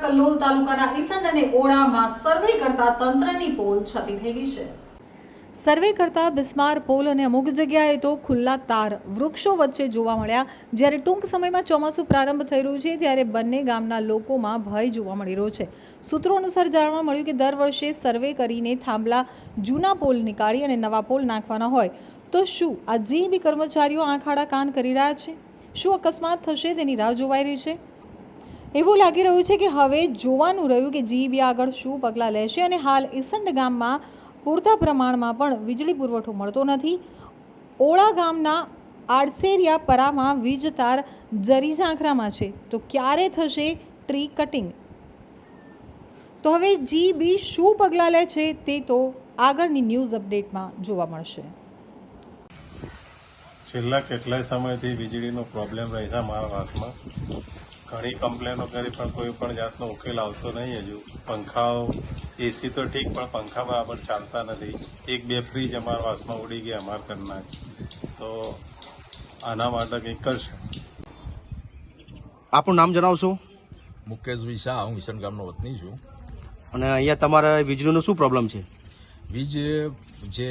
કલ્લોલ તાલુકાના ઈસંડ અને ઓળામાં સર્વે કરતા તંત્રની પોલ છતી થઈ ગઈ છે. સર્વે કરતા બિસ્માર પોલ અને અમુક જગ્યાએ તો ખુલ્લા તાર વૃક્ષો વચ્ચે જોવા મળ્યા. જ્યારે ટૂંક સમયમાં ચોમાસું પ્રારંભ થઈ રહ્યું છે, ત્યારે બંને ગામના લોકોમાં ભય જોવા મળી રહ્યો છે. સૂત્રો અનુસાર જાણવા મળ્યું કે દર વર્ષે સર્વે કરીને થાંભલા જૂના પોલ નીકાળી અને નવા પોલ નાખવાના હોય. તો શું આ જે બી કર્મચારીઓ આંખ આડા કાન કરી રહ્યા છે? શું અકસ્માત થશે? તેની રાહ જોવાઈ રહી છે? એવું લાગી રહ્યું છે કે હવે જોવાનું રહ્યું કે જીબી આગળ શું પગલાં લેશે અને હાલ ઈસંડ ગામમાં પૂરતા પ્રમાણમાં પણ વીજળી પુરવઠો મળતો નથી. ઓળા ગામના આડસેરિયા પરામાં વીજ તાર જરી ઝાંખરામાં છે. તો ક્યારે થશે ટ્રી કટિંગ? તો હવે જીબી શું પગલાં લે છે તે તો આગળની ન્યૂઝ અપડેટમાં જોવા મળશે. છેલ્લા કેટલાય સમયથી વીજળીનો પ્રોબ્લેમ રહેતા મારા વાસમાં. ઘણી કમ્પ્લેનો કરી પણ કોઈ પણ જાતનો ઉકેલ આવતો નહીં હજુ. પંખાઓ એસી તો ઠીક પણ પંખા બરાબર ચાલતા નથી. એક બે ફ્રીજ અમારા વાસમાં ઉડી ગયા અમારા ઘરના તો આના માટે કંઈક કરશે. આપનું નામ જણાવશો? મુકેશ શાહ હું વિશન ગામનો વતની છું. અને અહીંયા તમારે વીજળીનો શું પ્રોબ્લેમ છે? વીજ જે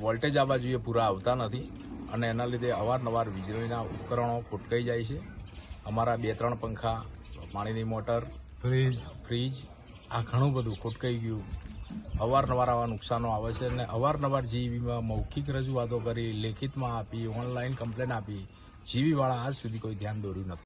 વોલ્ટેજ આવવા જોઈએ પૂરા આવતા નથી અને એના લીધે અવારનવાર વીજળીના ઉપકરણો ફૂટકાઈ જાય છે. અમારા બે ત્રણ પંખા પાણીની મોટર ફ્રીજ ફ્રીજ આ ઘણું બધું ખોટકાઈ ગયું. અવારનવાર આવા નુકસાનો આવે છે અને અવારનવાર જીવીમાં મૌખિક રજૂઆતો કરી લેખિતમાં આપી ઓનલાઈન કમ્પ્લેન આપી જીવીવાળા આજ સુધી કોઈ ધ્યાન દોર્યું નથી.